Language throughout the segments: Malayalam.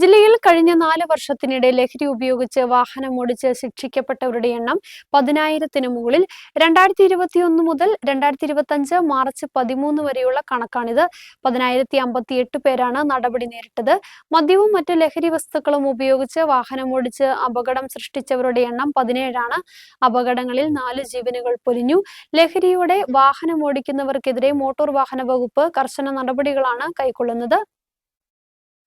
ജില്ലയിൽ കഴിഞ്ഞ നാല് വർഷത്തിനിടെ ലഹരി ഉപയോഗിച്ച് വാഹനം ഓടിച്ച് ശിക്ഷിക്കപ്പെട്ടവരുടെ എണ്ണം പതിനായിരത്തിന് മുകളിൽ. രണ്ടായിരത്തി ഇരുപത്തിയൊന്ന് മുതൽ രണ്ടായിരത്തി ഇരുപത്തി അഞ്ച് മാർച്ച് പതിമൂന്ന് വരെയുള്ള കണക്കാണിത്. പതിനായിരത്തി അമ്പത്തി എട്ട് പേരാണ് നടപടി നേരിട്ടത്. മദ്യവും മറ്റു ലഹരി വസ്തുക്കളും ഉപയോഗിച്ച് വാഹനം ഓടിച്ച് അപകടം സൃഷ്ടിച്ചവരുടെ എണ്ണം പതിനേഴാണ്. അപകടങ്ങളിൽ നാല് ജീവനുകൾ പൊലിഞ്ഞു. ലഹരിയോടെ വാഹനമോടിക്കുന്നവർക്കെതിരെ മോട്ടോർ വാഹന വകുപ്പ് കർശന നടപടികളാണ് കൈക്കൊള്ളുന്നത്.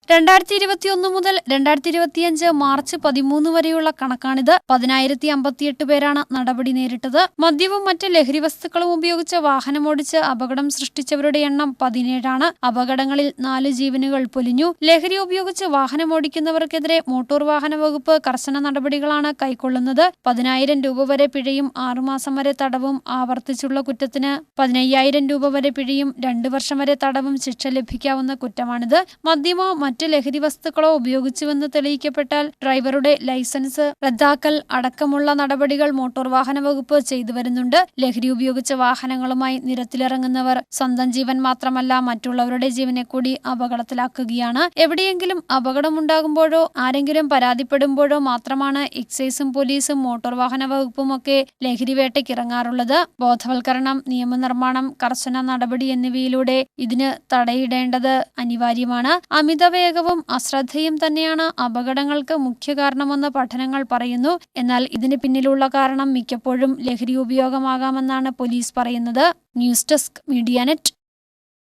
രണ്ടായിരത്തി ഇരുപത്തിയൊന്ന് മുതൽ രണ്ടായിരത്തി ഇരുപത്തിയഞ്ച് മാർച്ച് പതിമൂന്ന് വരെയുള്ള കണക്കാണിത്. പതിനായിരത്തി അമ്പത്തിയെട്ട് പേരാണ് നടപടി നേരിട്ടത്. മദ്യവും മറ്റ് ലഹരി വസ്തുക്കളും ഉപയോഗിച്ച് വാഹനമോടിച്ച് അപകടം സൃഷ്ടിച്ചവരുടെ എണ്ണം പതിനേഴാണ്. അപകടങ്ങളിൽ നാല് ജീവനുകൾ പൊലിഞ്ഞു. ലഹരി ഉപയോഗിച്ച് വാഹനമോടിക്കുന്നവർക്കെതിരെ മോട്ടോർ വാഹന വകുപ്പ് കർശന നടപടികളാണ് കൈക്കൊള്ളുന്നത്. പതിനായിരം രൂപ വരെ പിഴയും ആറുമാസം വരെ തടവും ആവർത്തിച്ചുള്ള കുറ്റത്തിന് പതിനയ്യായിരം രൂപ വരെ പിഴയും രണ്ടു വർഷം വരെ തടവും ശിക്ഷ ലഭിക്കാവുന്ന കുറ്റമാണിത്. മദ്യമോ മറ്റ് ലഹരി വസ്തുക്കളോ ഉപയോഗിച്ചുവെന്ന് തെളിയിക്കപ്പെട്ടാൽ ഡ്രൈവറുടെ ലൈസൻസ് റദ്ദാക്കൽ അടക്കമുള്ള നടപടികൾ മോട്ടോർ വാഹന വകുപ്പ് ചെയ്തു വരുന്നുണ്ട് ലഹരി ഉപയോഗിച്ച വാഹനങ്ങളുമായി നിരത്തിലിറങ്ങുന്നവർ സ്വന്തം ജീവൻ മാത്രമല്ല മറ്റുള്ളവരുടെ ജീവനെ കൂടി അപകടത്തിലാക്കുകയാണ്. എവിടെയെങ്കിലും അപകടമുണ്ടാകുമ്പോഴോ ആരെങ്കിലും പരാതിപ്പെടുമ്പോഴോ മാത്രമാണ് എക്സൈസും പോലീസും മോട്ടോർ വാഹന വകുപ്പും ഒക്കെ ലഹരി വേട്ടയ്ക്ക് ഇറങ്ങാറുള്ളത്. ബോധവൽക്കരണം നിയമനിർമ്മാണം കർശന നടപടി എന്നിവയിലൂടെ ഇതിന് തടയിടേണ്ടത് അനിവാര്യമാണ്. അമിതവേഗവും അശ്രദ്ധയും തന്നെയാണ് അപകടങ്ങൾക്ക് മുഖ്യ കാരണമെന്ന് പഠനങ്ങൾ പറയുന്നു. എന്നാൽ ഇതിന് പിന്നിലുള്ള കാരണം മിക്കപ്പോഴും ലഹരി ഉപയോഗമാകാമെന്നാണ് പോലീസ് പറയുന്നത്. News desk media net.